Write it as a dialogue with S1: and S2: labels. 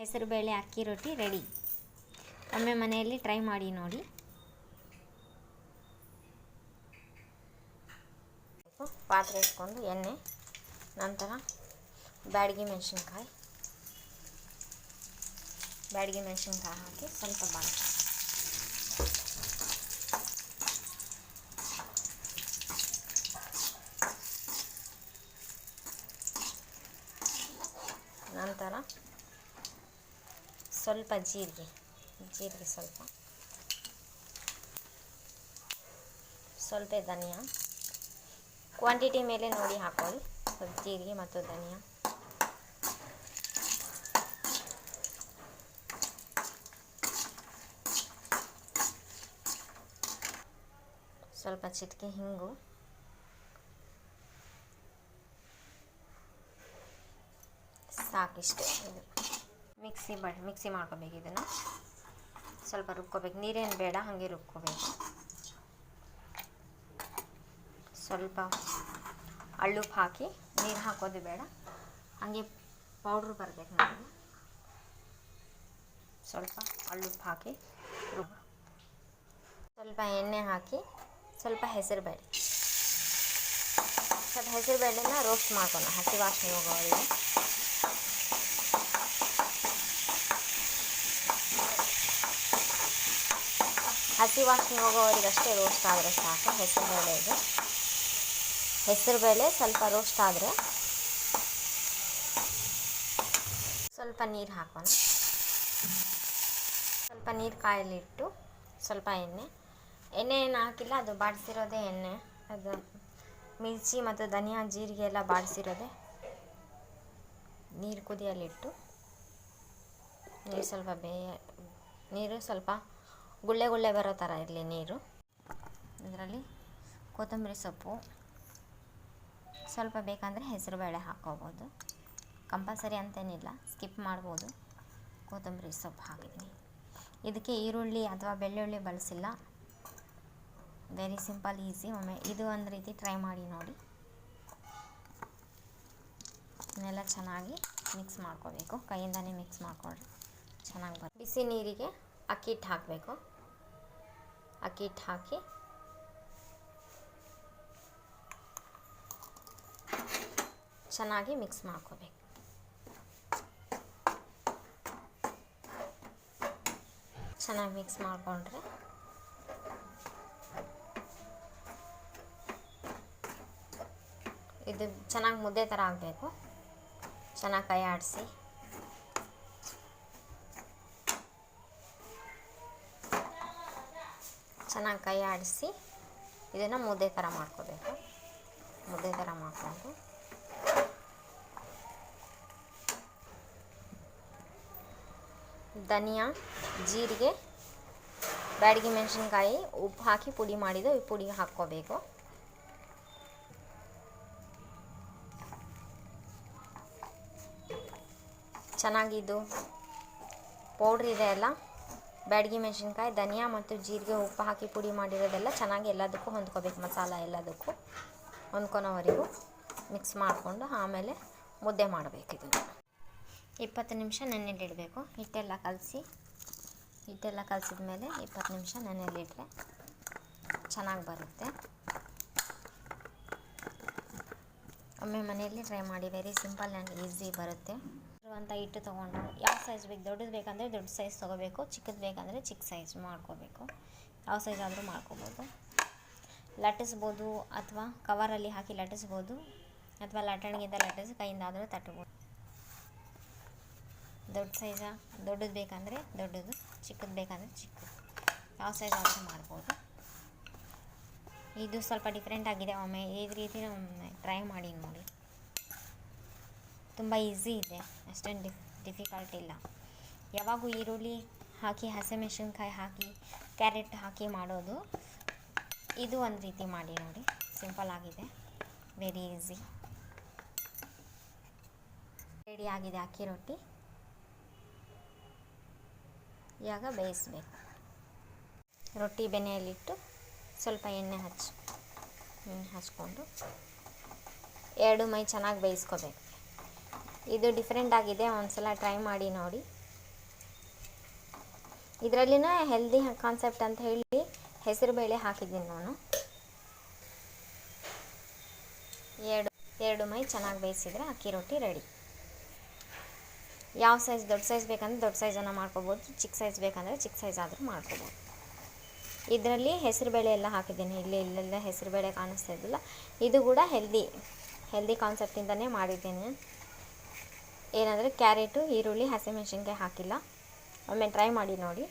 S1: ಹೆಸರುಬೇಳೆ ಅಕ್ಕಿ ರೊಟ್ಟಿ ರೆಡಿ ಒಮ್ಮೆ ಮನೆಯಲ್ಲಿ ಟ್ರೈ ಮಾಡಿ ನೋಡಿ. ಪಾತ್ರೆ ಇಟ್ಕೊಂಡು ಎಣ್ಣೆ, ನಂತರ ಬ್ಯಾಡಗಿ ಮೆಣಸಿನ್ಕಾಯಿ. ಬ್ಯಾಡಗಿ ಮೆಣಸಿನ್ಕಾಯಿ ಹಾಕಿ ಸ್ವಲ್ಪ ಬಾಳೆ ನಂತರ ಸ್ವಲ್ಪ ಜೀರಿಗೆ ಜೀರಿಗೆ ಸ್ವಲ್ಪ. ಸ್ವಲ್ಪ ಧನಿಯಾ. ಕ್ವಾಂಟಿಟಿ ಮೇಲೆ ನೋಡಿ ಹಾಕೊಳ್ಳಿ. ಸ್ವಲ್ಪ ಜೀರಿಗೆ ಮತ್ತು ಧನಿಯಾ. ಸ್ವಲ್ಪ ಚಿಟಿಕೆ ಹಿಂಗು. ಸಾಕಿಷ್ಟೇ ಇದು. ಮಿಕ್ಸಿ ಬ ಮಿಕ್ಸಿ ಮಾಡ್ಕೋಬೇಕು ಇದನ್ನು. ಸ್ವಲ್ಪ ರುಬ್ಕೋಬೇಕು. ನೀರೇನು ಬೇಡ, ಹಾಗೆ ರುಬ್ಕೋಬೇಕು. ಸ್ವಲ್ಪ ಅಳ್ಳುಪ್ಪು ಹಾಕಿ, ನೀರು ಹಾಕೋದು ಬೇಡ. ಹಾಗೆ ಪೌಡ್ರ್ ಬರಬೇಕು ನಮಗೆ. ಸ್ವಲ್ಪ ಅಳ್ಳುಪ್ಪು ಹಾಕಿ ರುಬ್ಬ. ಸ್ವಲ್ಪ ಎಣ್ಣೆ ಹಾಕಿ, ಸ್ವಲ್ಪ ಹೆಸರುಬೇಳೆ ಸ್ವಲ್ಪ ಹೆಸರುಬೇಳೆನ ರೋಸ್ಟ್ ಮಾಡ್ಕೊಳ್ಳೋಣ ಹಸಿ ವಾಸನೆ ಹೋಗೋವರೆಗೆ ಹಸಿ ವಾಸನೆ ರೋಸ್ಟ್ ಆದರೆ ಸಾಕು. ಹೆಸರುಬೇಳೆ ಇದು. ಹೆಸರುಬೇಳೆ ಸ್ವಲ್ಪ ರೋಸ್ಟ್ ಆದರೆ ಸ್ವಲ್ಪ ನೀರು ಹಾಕೋಣ. ಸ್ವಲ್ಪ ನೀರು ಕಾಯಲಿಟ್ಟು ಸ್ವಲ್ಪ ಎಣ್ಣೆ. ಎಣ್ಣೆ ಏನು ಹಾಕಿಲ್ಲ, ಅದು ಬಾಡಿಸಿರೋದೇ ಎಣ್ಣೆ. ಅದು ಮಿರ್ಚಿ ಮತ್ತು ಧನಿಯಾ, ಜೀರಿಗೆ ಎಲ್ಲ ಬಾಡಿಸಿರೋದೆ ನೀರು ಕುದಿಯಲಿಟ್ಟು ನೀರು ಸ್ವಲ್ಪ ಬೇಯ ನೀರು ಸ್ವಲ್ಪ ಗುಳ್ಳೆ ಗುಳ್ಳೆ ಬರೋ ಥರ ಇರಲಿ ನೀರು. ಇದರಲ್ಲಿ ಕೊತ್ತಂಬರಿ ಸೊಪ್ಪು. ಸ್ವಲ್ಪ ಬೇಕಂದರೆ ಹೆಸರುಬೇಳೆ ಹಾಕೋಬೋದು. ಕಂಪಲ್ಸರಿ ಅಂತೇನಿಲ್ಲ, ಸ್ಕಿಪ್ ಮಾಡ್ಬೋದು. ಕೊತ್ತಂಬರಿ ಸೊಪ್ಪು ಹಾಕಿದ್ದೀನಿ ಇದಕ್ಕೆ ಈರುಳ್ಳಿ ಅಥವಾ ಬೆಳ್ಳುಳ್ಳಿ ಬಳಸಿಲ್ಲ. ವೆರಿ ಸಿಂಪಲ್ ಈಸಿ ಒಮ್ಮೆ ಇದು ಒಂದು ರೀತಿ ಟ್ರೈ ಮಾಡಿ ನೋಡಿ. ಇದನ್ನೆಲ್ಲ ಚೆನ್ನಾಗಿ ಮಿಕ್ಸ್ ಮಾಡ್ಕೋಬೇಕು. ಕೈಯಿಂದನೇ ಮಿಕ್ಸ್ ಮಾಡ್ಕೊಳ್ಳಿ ಚೆನ್ನಾಗಿ ಬಿಸಿ ನೀರಿಗೆ ಅಕ್ಕಿ ಹಿಟ್ಟು ಹಾಕಬೇಕು. ಹಿಟ್ಟು ಹಾಕಿ ಚೆನ್ನಾಗಿ ಮಿಕ್ಸ್ ಮಾಡ್ಕೋಬೇಕು ಚೆನ್ನಾಗಿ ಮಿಕ್ಸ್ ಮಾಡಿಕೊಂಡ್ರೆ ಇದು ಚೆನ್ನಾಗಿ ಮುದ್ದೆ ಥರ ಆಗಬೇಕು ಚೆನ್ನಾಗಿ ಕೈ ಆಡಿಸಿ ಚೆನ್ನಾಗಿ ಕೈ ಆಡಿಸಿ ಇದನ್ನು ಮುದ್ದೆ ಥರ ಮಾಡ್ಕೋಬೇಕು. ಮುದ್ದೆ ಥರ ಮಾಡಿಕೊಂಡು. ಧನಿಯಾ, ಜೀರಿಗೆ, ಬ್ಯಾಡಗಿ ಮೆಣಸಿನ್ಕಾಯಿ, ಉಪ್ಪು ಹಾಕಿ ಪುಡಿ ಮಾಡಿದ್ದು ಈ ಪುಡಿ ಹಾಕ್ಕೋಬೇಕು. ಚೆನ್ನಾಗಿದ್ದು. ಪೌಡ್ರ್ ಇದೆ ಅಲ್ಲ? ಬ್ಯಾಡಗಿ ಮೆಣಸಿನ್ಕಾಯಿ, ಧನಿಯಾ ಮತ್ತು ಜೀರಿಗೆ ಉಪ್ಪು ಹಾಕಿ ಪುಡಿ ಮಾಡಿರೋದೆಲ್ಲ ಚೆನ್ನಾಗಿ ಎಲ್ಲದಕ್ಕೂ ಹೊಂದ್ಕೋಬೇಕು, ಮಸಾಲ ಎಲ್ಲದಕ್ಕೂ ಹೊಂದ್ಕೊಳೋವರೆಗೂ ಮಿಕ್ಸ್ ಮಾಡಿಕೊಂಡು ಆಮೇಲೆ ಮುದ್ದೆ ಮಾಡಬೇಕು ಇದನ್ನು. ಇಪ್ಪತ್ತು ನಿಮಿಷ ನೆನೆಯಲ್ಲಿಡಬೇಕು ಹಿಟ್ಟೆಲ್ಲ ಕಲಸಿ, ಹಿಟ್ಟೆಲ್ಲ ಕಲಸಿದ ಮೇಲೆ ಇಪ್ಪತ್ತು ನಿಮಿಷ ನೆನೆಯಲ್ಲಿಟ್ಟರೆ ಚೆನ್ನಾಗಿ ಬರುತ್ತೆ. ಒಮ್ಮೆ ಮನೆಯಲ್ಲಿ ಟ್ರೈ ಮಾಡಿ ವೆರಿ ಸಿಂಪಲ್ ಆ್ಯಂಡ್ ಈಸಿ ಬರುತ್ತೆ. ಇರುವಂಥ ಹಿಟ್ಟು ತೊಗೊಂಡು ಯಾವ ಸೈಜ್ ಬೇಕು? ದೊಡ್ಡದು ಬೇಕಂದರೆ ದೊಡ್ಡ ಸೈಜ್ ತೊಗೋಬೇಕು, ಚಿಕ್ಕದು ಬೇಕಂದರೆ ಚಿಕ್ಕ ಸೈಜ್ ಮಾಡ್ಕೋಬೇಕು. ಯಾವ ಸೈಜ್ ಆದರೂ ಮಾಡ್ಕೋಬೋದು. ಲಟ್ಟಿಸ್ಬೋದು ಅಥವಾ ಕವರಲ್ಲಿ ಹಾಕಿ ಲಟ್ಟಿಸ್ಬೋದು. ಅಥವಾ ಲಟ್ಟಣಿಗಿಂತ ಲಟ್ಟಿಸಿ ಕೈಯಿಂದ ಆದರೂ ತಟ್ಬೋದು ದೊಡ್ಡ ಸೈಜ ದೊಡ್ಡದು ಬೇಕಂದರೆ ದೊಡ್ಡದು, ಚಿಕ್ಕದು ಬೇಕಂದರೆ ಚಿಕ್ಕದು. ಯಾವ ಸೈಜ್ ಆದರೂ ಮಾಡ್ಬೋದು. ಇದು ಸ್ವಲ್ಪ ಡಿಫ್ರೆಂಟ್ ಆಗಿದೆ ಒಮ್ಮೆ. ಈ ರೀತಿ ಟ್ರೈ ಮಾಡಿ ನೋಡಿ. ತುಂಬ ಈಸಿ ಇದೆ. ಅಷ್ಟೊಂದು ಡಿಫ್ ಡಿಫಿಕಲ್ಟ್ ಇಲ್ಲ. ಯಾವಾಗೂ ಈರುಳ್ಳಿ ಹಾಕಿ ಹಸಿಮೆಣಸಿನ್ಕಾಯಿ ಹಾಕಿ ಕ್ಯಾರೆಟ್ ಹಾಕಿ ಮಾಡೋದು. ಇದು ಒಂದು ರೀತಿ ಮಾಡಿ ನೋಡಿ. ಸಿಂಪಲ್ ಆಗಿದೆ. ವೆರಿ ಈಸಿ ರೆಡಿ ಆಗಿದೆ ಅಕ್ಕಿ ರೊಟ್ಟಿ. ಇವಾಗ ಬೇಯಿಸ್ಬೇಕು. ರೊಟ್ಟಿ ಬೆನೆಯಲ್ಲಿಟ್ಟು ಸ್ವಲ್ಪ ಎಣ್ಣೆ ಹಚ್ಚಿ, ಎಣ್ಣೆ ಹಚ್ಕೊಂಡು ಎರಡು ಮೈ ಚೆನ್ನಾಗಿ ಬೇಯಿಸ್ಕೋಬೇಕು. ಇದು ಡಿಫ್ರೆಂಟ್ ಆಗಿದೆ, ಒಂದ್ಸಲ ಟ್ರೈ ಮಾಡಿ ನೋಡಿ. ಇದರಲ್ಲಿನ ಹೆಲ್ದಿ ಕಾನ್ಸೆಪ್ಟ್ ಅಂತ ಹೇಳಿ ಹೆಸರುಬೇಳೆ ಹಾಕಿದ್ದೀನಿ ನಾನು. ಎರಡು ಎರಡು ಮೈ ಚೆನ್ನಾಗಿ ಬೇಯಿಸಿದ್ರೆ ಅಕ್ಕಿ ರೊಟ್ಟಿ ರೆಡಿ ಯಾವ ಸೈಜ್ ದೊಡ್ಡ ಸೈಜ್ ಬೇಕಂದ್ರೆ ದೊಡ್ಡ ಸೈಜನ್ನು ಮಾಡ್ಕೋಬೋದು ಚಿಕ್ಕ ಸೈಜ್ ಬೇಕಂದರೆ ಚಿಕ್ಕ ಸೈಜ್ ಆದರೂ ಮಾಡ್ಕೋಬೋದು. ಇದರಲ್ಲಿ ಹೆಸರುಬೇಳೆ ಎಲ್ಲ ಹಾಕಿದ್ದೀನಿ. ಇಲ್ಲಿ, ಇಲ್ಲೆಲ್ಲ ಹೆಸರುಬೇಳೆ ಕಾಣಿಸ್ತಾ ಇದ್ದಿಲ್ಲ. ಇದು ಕೂಡ ಹೆಲ್ದಿ ಹೆಲ್ದಿ ಕಾನ್ಸೆಪ್ಟಿಂದನೇ ಮಾಡಿದ್ದೀನಿ. ಏನಂದರೆ ಕ್ಯಾರೆಟು ಈರುಳ್ಳಿ ಹಸಿಮೆಣ್ಸಿನ್ಕಾಯಿ ಹಾಕಿಲ್ಲ. ಒಮ್ಮೆ ಟ್ರೈ ಮಾಡಿ ನೋಡಿ.